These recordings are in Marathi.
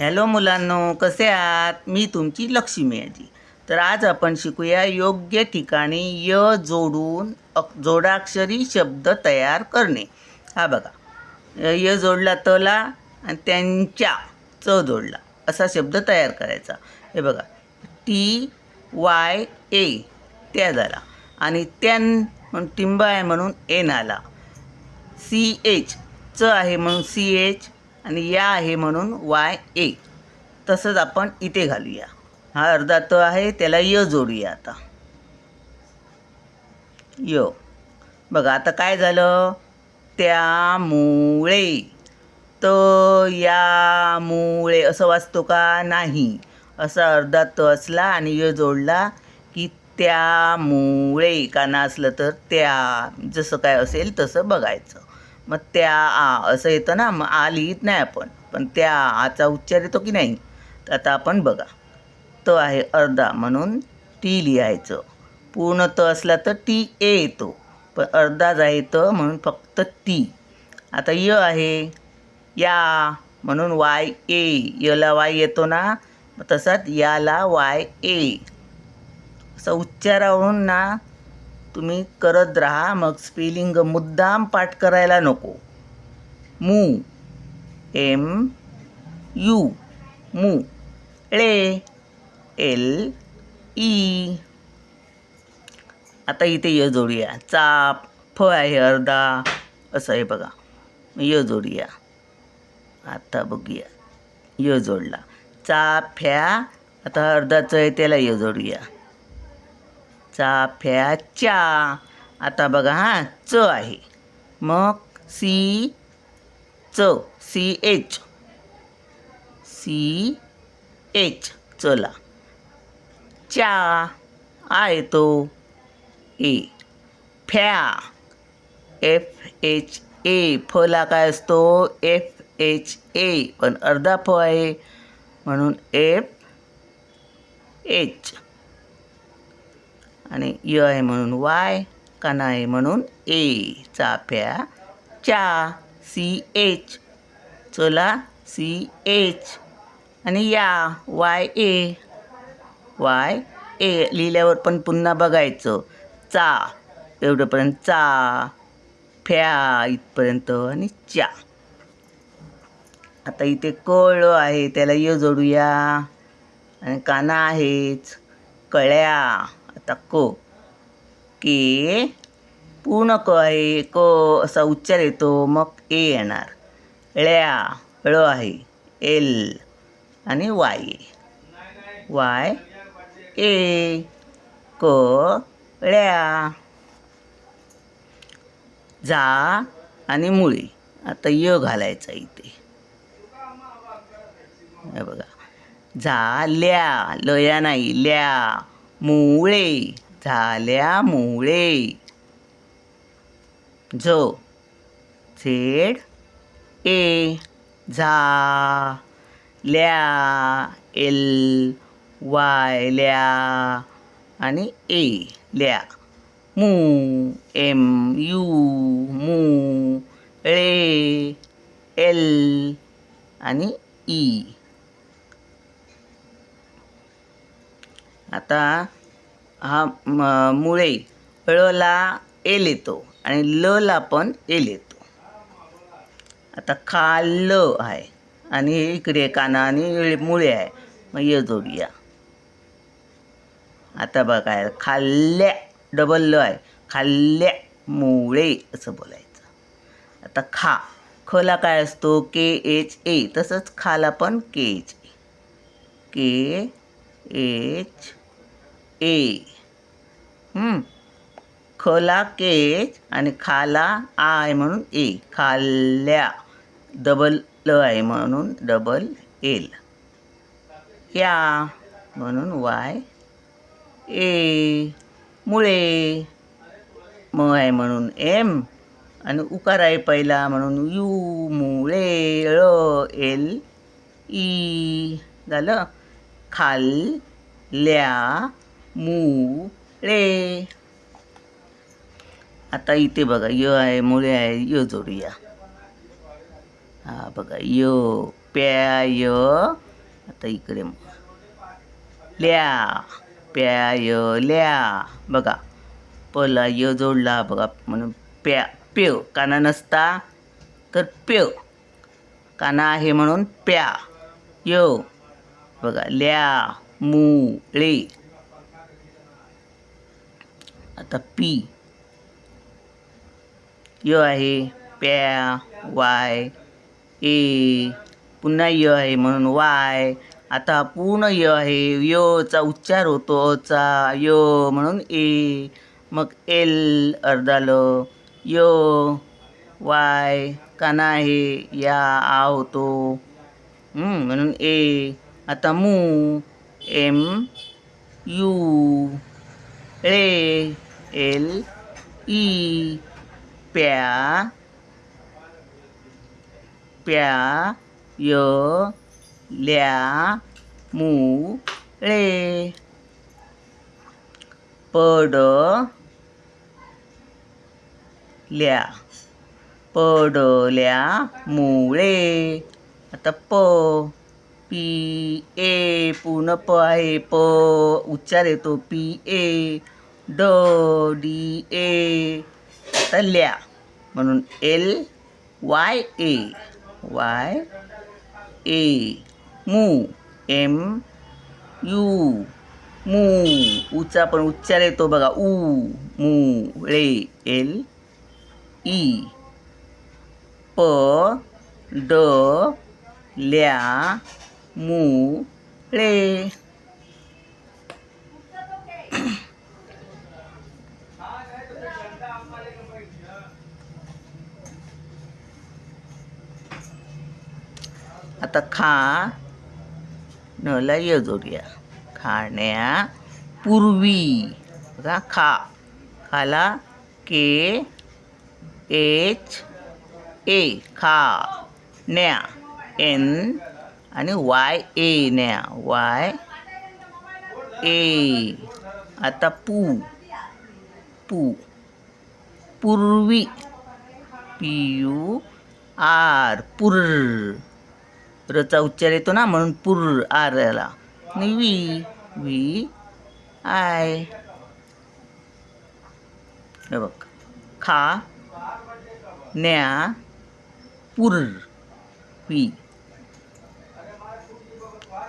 हॅलो मुलांनो कसे आहात? मी तुमची लक्ष्मी आजी. तर आज आपण शिकूया योग्य ठिकाणी य जोडून अक जोडाक्षरी शब्द तयार करणे. हा बघा. य जोडला तला आणि त्यांच्या च जोडला. असा शब्द तयार करायचा. हे बघा. टी वाय ए त्या झाला. आणि त्यान म्हणून टिंब आहे म्हणून एन आला. सी एच च आहे म्हणून सी एच आणि या आहे म्हणून वाय ए. तसंच आपण इथे घालूया. हा अर्धा त आहे त्याला य जोडूया आता. य. बघा आता काय झालं? त्यामुळे. त यामुळे. असं वाचतो का? नाही. असा अर्धा त असला आणि य जोडला की त्यामुळे. काना असलं तर त्या. जसं काय असेल तसं बघायचं. मग त्या आ असं येतं ना मग आ लिहित नाही आपण. पण त्या आचा उच्चार येतो की नाही तर आता आपण बघा. त आहे अर्धा म्हणून टी लिहायचं. पूर्ण त असला तर टी ए येतो. पण अर्धाच आहे त म्हणून फक्त टी. आता य आहे. या म्हणून वाय ए. यला वाय येतो ना तसाच याला वाय ए. असं उच्चारावरून ना तुम्ही करत राहा मग स्पेलिंग मुद्दाम पाठ करायला नको. मू एम यू मू ळे एल ई. आता इथे य जोडूया. चाप फ आहे अर्धा असं आहे बघा. य जोडूया. आता बघूया. य जोडला. चाफ्या आता अर्धाचं आहे त्याला य जोडूया. चा च्या. आता बघा हां च आहे. मग सी च सी एच. सी एच चला. च्या आ येतो ए. फ्या. एफ एच ए. फला काय असतो? F H A. पण अर्धा फ आहे. म्हणून एफ एच. आणि य आहे म्हणून वाय काना आहे म्हणून ए. चाफ्या. चा सी एच. चला सी एच. आणि या वाय ए. वाय ए. लिहिल्यावर पण पुन्हा बघायचं. चा एवढंपर्यंत चा. फ्या इथपर्यंत आणि चा आता इथे कळ आहे त्याला य जोडूया. आणि काना आहेच कळ्या. क के पूर्ण क आहे क असा उच्चार येतो मग ए येणार. ळ्या ळ आहे एल आणि वाय वाय ए क ळ्या. जा आणि मुळी. आता य घालायचा इथे. हे बघा. झाल्या लया नाही ल्या. मुळे झाल्यामुळे ज झेड ए झा ल्या एल वाय ल्या आणि ए ल्या. मू एम यू मू ळे एल आणि ई. आता हा म मुळे ळला एल येतो आणि लला पण एल येतो आता खाल आहे आणि इकडे काना आणि मुळे आहे. मग ये जोडूया. आता बघा खाल्ल्या डबल ल आहे. खाल्ल्या मुळे असं बोलायचं. आता खा. खला काय असतो? के एच ए तसंच खाला पण के H A K H A. खला केच आणि खाला आय म्हणून ए. खाल्ल्या डबल ल आहे म्हणून डबल एल. या म्हणून वाय. ए. मुळे. म आहे म्हणून एम. आणि उकार आहे पहिला म्हणून यू. मुळे. ळ. एल. ई. झालं. खाल्ल्या मुळे आता इथे बघा य आहे मुळे आहे य जोडूया. हा बघा य प्या य. आता इकडे मग. ल्या प्या य ल्या. बघा पला य जोडला बघा म्हणून प्या प्य. काना नसता तर प्य. काना आहे म्हणून प्या. य. बघा ल्या मू ळे आता पी. य आहे प्या वाय ए. पुन्हा य आहे म्हणून वाय. आता पूर्ण य आहे. यचा उच्चार होतो अचा य म्हणून ए. मग एल अर्धालं य वाय काना आहे या आ होतो. म्हणून ए. आता मू M U A. L E प्या प्या य ल्या मू ळे पड ल्या पडल्यामुळे आता प पी ए पूर्ण प आहे. प उच्चार येतो. पी ए ड डी ए आता ल्या म्हणून L Y A Y A मू एम यू मू उचा पण उच्चार येतो बघा ऊ मू ळे एल ई प ड ल्या मू ळे आता खा. नला य जोडूया. खाण्या पूर्वी. बघा खा. खाला के एच ए. खा. न्या. एन आणि वाय ए. न्या. Y A. आता पू. पू. पूर्वी. पी. यू. आर. पुर. रचा उच्चार येतो ना म्हणून पुर आर याला. आणि वी वी आय. हे बघ. खा न्या पुर वी.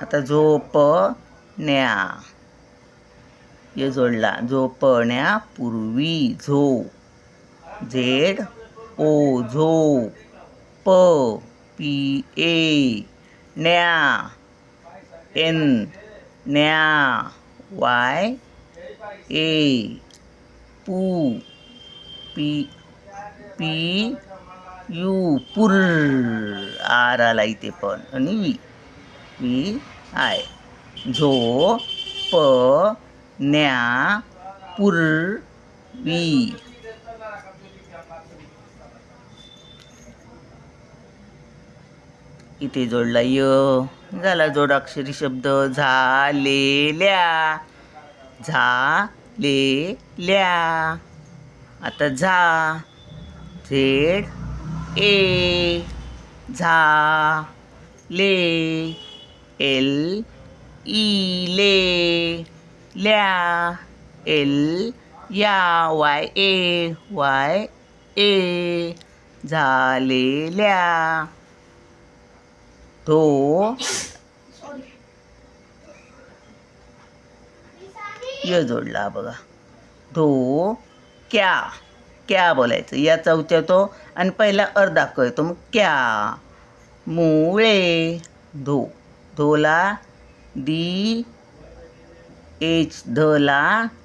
आता झोप न्या. हे जोडला. झोपण्या पूर्वी झो. झेड ओ झो. प पी ए. न्या. एन. न्या. वाय. ए. पू. पी. पी. यू. पुर. आर आला इथे पण. आणि वी. V I. झो. प. न्या. पुर. वी. इथे जोडला य. झाला जोडाक्षरी शब्द. झालेल्या. झालेल्या. आता झा. झेड. ए. झा ले एल. ई ले ल्या एल. या. वाय. ए. वाय. ए. झालेल्या. धो य जोडला बघा. धो क्या? क्या बोलायचं? याचा उच्चारतो आणि पहिला अर्धा कळतो मग क्या? मुळे. धो. धोला डी एच धला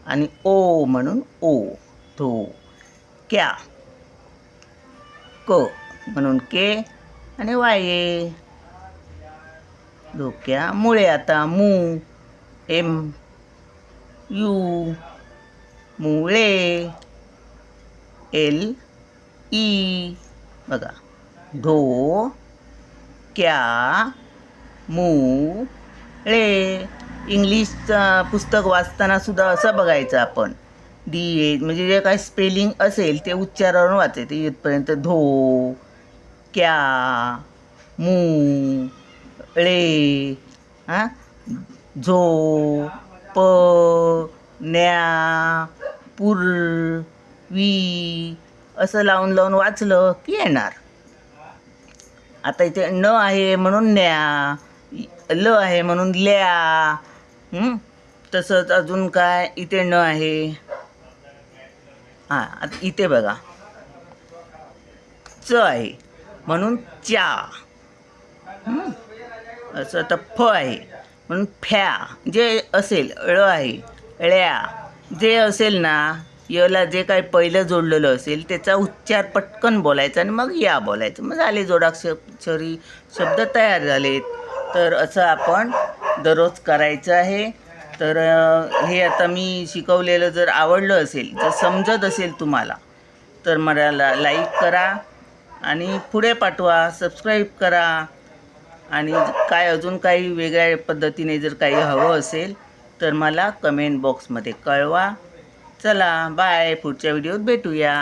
आणि ओ म्हणून ओ. धो. क्या? क म्हणून के आणि वाये धोक्यामुळे आता मू एम यू मुळे एल ई बघा धो क्या मू ळे इंग्लिशचं पुस्तक वाचताना सुद्धा असं बघायचं आपण. डी ए म्हणजे जे काय स्पेलिंग असेल ते उच्चारावरून वाचायचं. इथपर्यंत धो क्या मू ळे हां? झो प न्या पुर वी असं लावून लावून वाचलं की येणार. आता इथे न आहे म्हणून न्या ल आहे म्हणून ल्या तसंच अजून काय इथे न आहे. हां आता इथे बघा. च आहे म्हणून च्या. हं? असं आता फ आहे म्हणून फ्या जे असेल ळ आहे ळ्या जे असेल ना यला जे काही पहिलं जोडलेलं असेल त्याचा उच्चार पटकन बोलायचा आणि मग या बोलायचं. मग झाले जोडाक्षरी शब्द तयार झालेत. तर असं आपण दररोज करायचं आहे. तर हे आता मी शिकवलेलं जर आवडलं असेल जर समजत असेल तुम्हाला तर मला ला लाईक करा आणि पुढे पाठवा सबस्क्राईब करा. आणि काय अजून काही वेगळ्या पद्धतीने जर काही हवं असेल तर मला कमेंट बॉक्समध्ये कळवा. चला बाय पुढच्या व्हिडिओत भेटूया.